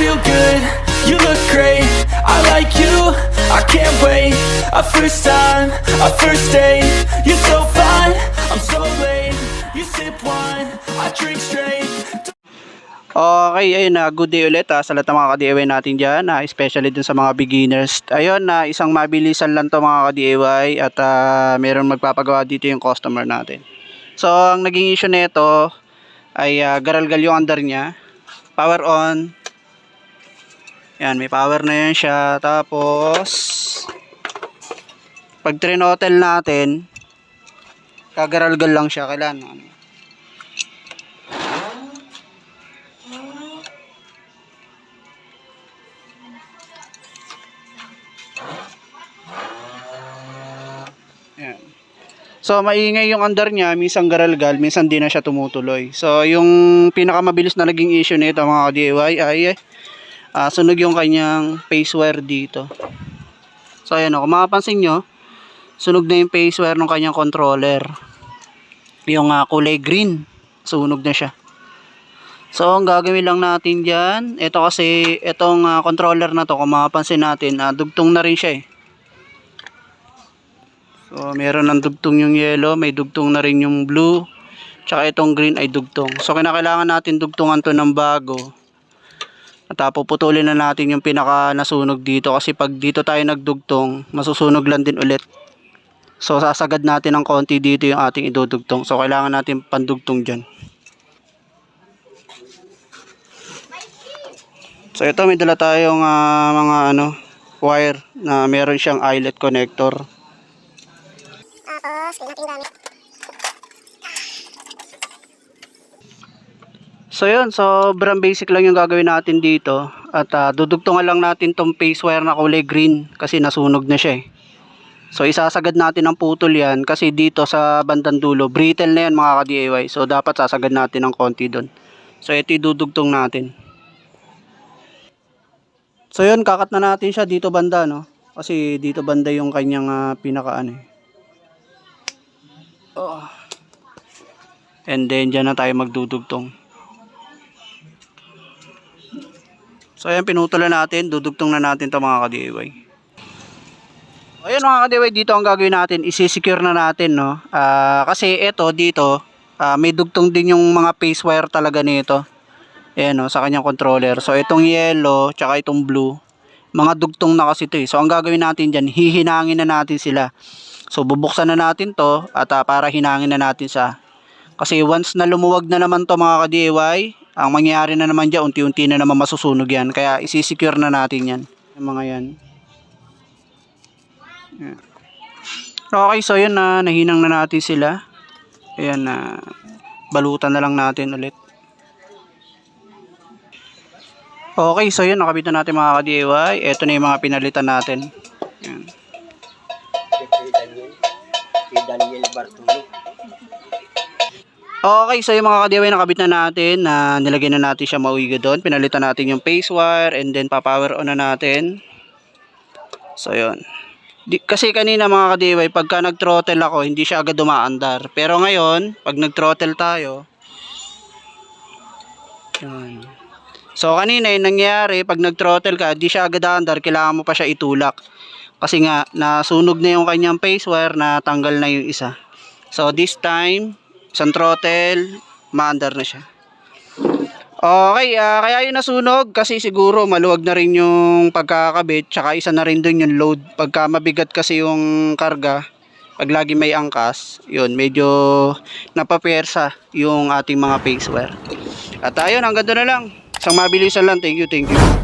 feel good, you look great. I like you, I can't wait. A first time, a first date. You're so fine, I'm so late. You sip wine, I drink straight. Okay, ayun na, good day ulit ha, sa lahat ng mga ka-DIY natin dyan, na especially dun sa mga beginners. Ayun na, isang mabilisan lang to mga ka-DIY at ah, meron magpapagawa dito yung customer natin. So, ang naging issue nito ay ah, garalgal yung under niya. Power on. Yan, may power na yan siya. Tapos, pag trinotel natin, kagaralgal lang siya. Kailan? Ano? Yan. So, maingay yung under niya, minsan garalgal, minsan di na siya tumutuloy. So, yung pinakamabilis na naging issue nito mga ka-DIY ay ah, sunog yung kanyang phase wire dito. So, ayan o, kung makapansin nyo, sunog na yung phase wire ng kanyang controller. Yung ah, kulay green, sunog na siya. So, ang gagawin lang natin dyan, ito kasi, itong ah, controller na to, kung makapansin natin, ah, dugtong na rin siya eh. So, meron ng dugtong yung yellow, may dugtong na rin yung blue, tsaka itong green ay dugtong. So, kinakailangan natin dugtungan to ng bago. At uh, puputulin na natin yung pinaka nasunog dito kasi pag dito tayo nagdugtong, masusunog lang din ulit. So, sasagad natin ng konti dito yung ating idudugtong. So, kailangan natin pandugtong dyan. So, ito may dala tayong ah, mga ano, wire na meron siyang eyelet connector. Tapos, natin gamit. So yun, sobrang basic lang yung gagawin natin dito. At ah, dudugtungan lang natin tong phase wire na kulay green kasi nasunog na siya eh. So isasagad natin ang putol yan kasi dito sa bandang dulo, brittle na yan mga ka-DIY. So dapat sasagad natin ng konti doon. So ito idudugtong natin. So yun, kakat na natin siya dito banda no. Kasi dito banda yung kanyang ah, pinaka ano eh. Oh. And then dyan na tayo magdudugtong. So ayan, pinutulan natin, dudugtong na natin to mga ka-DIY. Ayan mga ka-DIY, dito ang gagawin natin, isi-secure na natin, no? Ah, kasi ito, dito, ah, may dugtong din yung mga phase wire talaga nito. Ayan, no, sa kanyang controller. So itong yellow, tsaka itong blue, mga dugtong na kasi ito eh. So ang gagawin natin dyan, hihinangin na natin sila. So bubuksan na natin to, at ah, para hinangin na natin sa kasi once na lumuwag na naman to mga ka-DIY, ang mangyayari na naman dyan, unti-unti na naman masusunog yan. Kaya isi-secure na natin yan. Yung mga yan. Yan. Okay, so yun na, nahinang na natin sila. Ayan na, balutan na lang natin ulit. Okay, so yun, nakabit na natin mga ka-DIY. Ito na yung mga pinalitan natin. Yan. Daniel Bartolo. Okay, so yung mga ka-DIY nakabit na natin, na nilagay na natin siya mauwiga doon. Pinalitan natin yung phase wire and then pa-power on na natin. So yun. Di, kasi kanina mga ka-DIY, pagka nag-throttle ako, hindi siya agad dumaandar. Pero ngayon, pag nag-throttle tayo, yun. So kanina yung nangyari, pag nag-throttle ka, di siya agad aandar, kailangan mo pa siya itulak. Kasi nga, nasunog na yung kanyang phase wire, na tanggal na yung isa. So this time, isang throttle, maandar na siya. Okay, ah, kaya yung nasunog kasi siguro maluwag na rin yung pagkakabit tsaka isa na rin dun yung load. Pagka mabigat kasi yung karga, pag lagi may angkas, yun, medyo napapersa yung ating mga phase wire. At ayun, hanggang doon na lang. Isang mabilisan lang. Thank you, thank you.